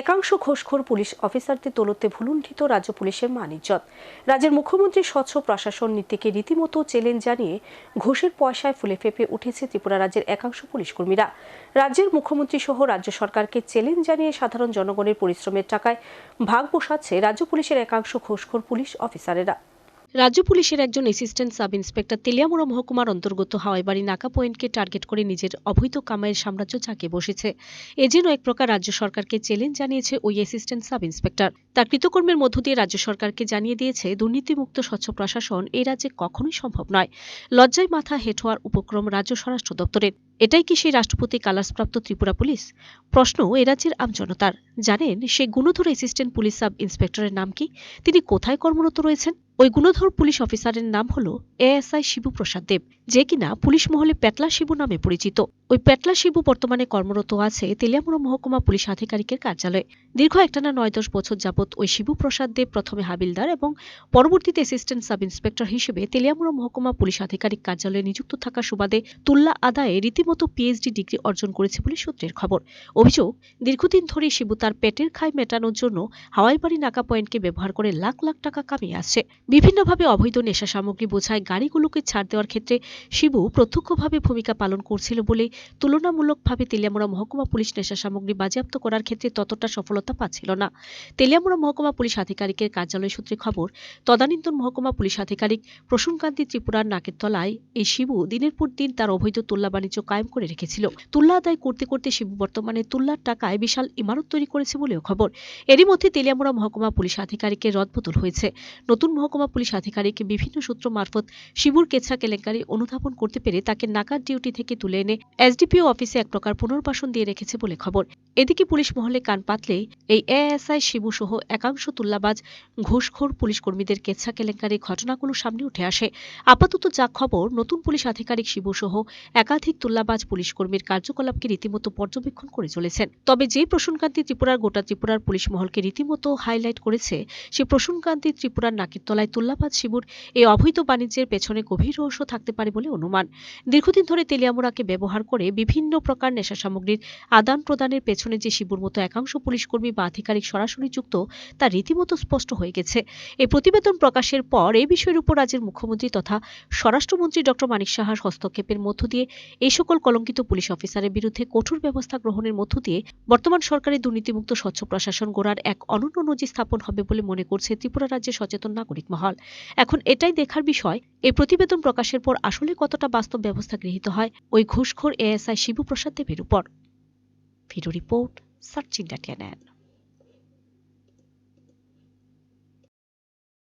একাংশ ঘোষখোর পুলিশ অফিসারদের তোলতে ভুলুণ্ঠিত রাজ্য পুলিশের মানিজ্জত রাজ্যের মুখ্যমন্ত্রী স্বচ্ছ প্রশাসন নীতিকে রীতিমতো চ্যালেঞ্জ জানিয়ে ঘোষের পয়সায় ফুলে ফেঁপে উঠেছে ত্রিপুরা রাজ্যের একাংশ পুলিশ কর্মীরা। রাজ্যের মুখ্যমন্ত্রী সহ রাজ্য সরকারকে চ্যালেঞ্জ জানিয়ে সাধারণ জনগণের পরিশ্রমের টাকায় ভাগ বসাচ্ছে রাজ্য পুলিশের একাংশ ঘোষখোর পুলিশ অফিসারেরা। রাজ্য পুলিশের একজন অ্যাসিস্ট্যান্ট সাব ইন্সপেক্টর তেলিয়ামুড়া মহকুমার অন্তর্গত হাওয়াইবাড়ি নাকা পয়েন্টকে টার্গেট করে নিজের অবৈধ কামাইয়ের সাম্রাজ্য চাকে বসেছে। এ যেন এক প্রকার রাজ্য সরকারকে চ্যালেঞ্জ জানিয়েছে ওই অ্যাসিস্ট্যান্ট সাব ইন্সপেক্টর তার কৃতকর্মের মধ্য দিয়ে রাজ্য সরকারকে জানিয়ে দিয়েছে, দুর্নীতিমুক্ত স্বচ্ছ প্রশাসন এই রাজ্যে কখনোই সম্ভব নয়। লজ্জায় মাথা হেঁট হওয়ার উপক্রম রাজ্য স্বরাষ্ট্র দপ্তরের। এটাই কি সেই রাষ্ট্রপতি কালার্সপ্রাপ্ত ত্রিপুরা পুলিশ? প্রশ্ন এ রাজ্যের আমজনতার জানেন, সেই গুণধর অ্যাসিস্ট্যান্ট পুলিশ সাব ইন্সপেক্টরের নাম কি? তিনি কোথায় কর্মরত রয়েছেন? ওই গুণধর পুলিশ অফিসারের নাম হল এএসআই শিবুপ্রসাদ দেব। যে কিনা পুলিশ মহলে পেটলা শিবু নামে পরিচিত। ওই পেটলা শিবু বর্তমানে কর্মরত আছে তেলিয়ামুড়া মহকুমা পুলিশ আধিকারিকের কার্যালয়ে। দীর্ঘ একটানা নয় দশ বছর যাবৎ ওই শিবু প্রসাদ দেব প্রথমে হাবিলদার এবং পরবর্তীতে অ্যাসিস্ট্যান্ট সাব ইন্সপেক্টর হিসেবে তেলিয়ামুড়া মহকুমা পুলিশ আধিকারিক কার্যালয়ে নিযুক্ত থাকা সুবাদে তুল্লা আদায়ে রীতিমতো পিএইচডি ডিগ্রি অর্জন করেছে বলে সূত্রের খবর। অভিযোগ, দীর্ঘদিন ধরে শিবু তার পেটের খাই মেটানোর জন্য হাওয়াইবাড়ি নাকা পয়েন্টকে ব্যবহার করে লাখ লাখ টাকা কামিয়ে আসছে। বিভিন্নভাবে অবৈধ নেশা সামগ্রী বোঝায় গাড়িগুলোকে ছাড় দেওয়ার ক্ষেত্রে শিবু প্রত্যক্ষভাবে ভূমিকা পালন করছিল বলে তুলনামূলকভাবে তেলিয়ামুড়া মহকুমা পুলিশ নেশা সামগ্রী বাজেয়াপ্ত করার ক্ষেত্রে ততটা সফলতা পাচ্ছিল না। তেলিয়ামুড়া মহকুমা পুলিশ আধিকারিকের কার্যালয় সূত্রে খবর, তদানীন্তন মহকুমা পুলিশ আধিকারিক প্রসূনকান্তি ত্রিপুরার নাকের তলায় এই শিবু দিনের পর দিন তার অবৈধ তুল্লা বাণিজ্য কায়েম করে রেখেছিল। তুল্লা আদায় করতে করতে শিবু বর্তমানে তুল্লার টাকায় বিশাল ইমারত তৈরি করেছে বলেও খবর। এরই মধ্যে তেলিয়ামুড়া মহকুমা পুলিশ আধিকারিকের রদবদল হয়েছে। নতুন মহকুমা পুলিশ আধিকারিক বিভিন্ন সূত্র মারফত শিবুর কেছা কেলেঙ্কারি অনুধাবন করতে পেরে তাকে নাকার ডিউটি থেকে তুলে এনে এসডিপিও অফিসে এক প্রকার পুনর্বাসন দিয়ে রেখেছে বলে খবর। এদিকে পুলিশ মহলে কান পাতলে এই এএসআই শিবু সহ একাংশ তুল্লাবাজ ঘুষখোর পুলিশ কর্মীদের কেচ্ছা কেলেঙ্কারি ঘটনাগুলো সামনে উঠে আসে। আপাতত যা খবর, নতুন পুলিশ আধিকারিক শিবু সহ একাধিক তুল্লাবাজ পুলিশ কর্মীর কার্যকলাপকে রীতিমতো পর্যবেক্ষণ করে চলেছেন। তবে যে প্রসূনকান্তি ত্রিপুরার গোটা ত্রিপুরার পুলিশ মহলকে রীতিমতো হাইলাইট করেছে, সে প্রসূনকান্তি ত্রিপুরার নাকের তলায় তুল্লাবাজ শিবুর এই অবৈধ বাণিজ্যের পেছনে গভীর রহস্য থাকতে পারে বলে অনুমান। দীর্ঘদিন ধরে তেলিয়ামুড়াকে ব্যবহার করে বিভিন্ন প্রকার নেশা সামগ্রীর আদান প্রদানের পেছনে যে শিবুর মতো একাংশ পুলিশ কর্মী বা আধিকারিক সরাসরি যুক্ত, তা রীতিমতো স্পষ্ট হয়ে গেছে। এই প্রতিবেদন প্রকাশের পর এই বিষয়ের উপর রাজ্যের মুখ্যমন্ত্রী তথা স্বরাষ্ট্রমন্ত্রী ডক্টর মানিক সাহার হস্তক্ষেপের মধ্য দিয়ে এই সকল কলঙ্কিত পুলিশ অফিসারের বিরুদ্ধে কঠোর ব্যবস্থা গ্রহণের মধ্য দিয়ে বর্তমান সরকারের দুর্নীতিমুক্ত স্বচ্ছ প্রশাসন গড়ার এক অনন্য নজির স্থাপন হবে বলে মনে করছে ত্রিপুরা রাজ্যের সচেতন নাগরিক মহল। এখন এটাই দেখার বিষয় এই প্রতিবেদন প্রকাশের পর আসলে কতটা বাস্তব ব্যবস্থা গৃহীত হয়, ওই ঘুষখোর এএসআই শিবু প্রসাদ দেবের উপর। Video report, search India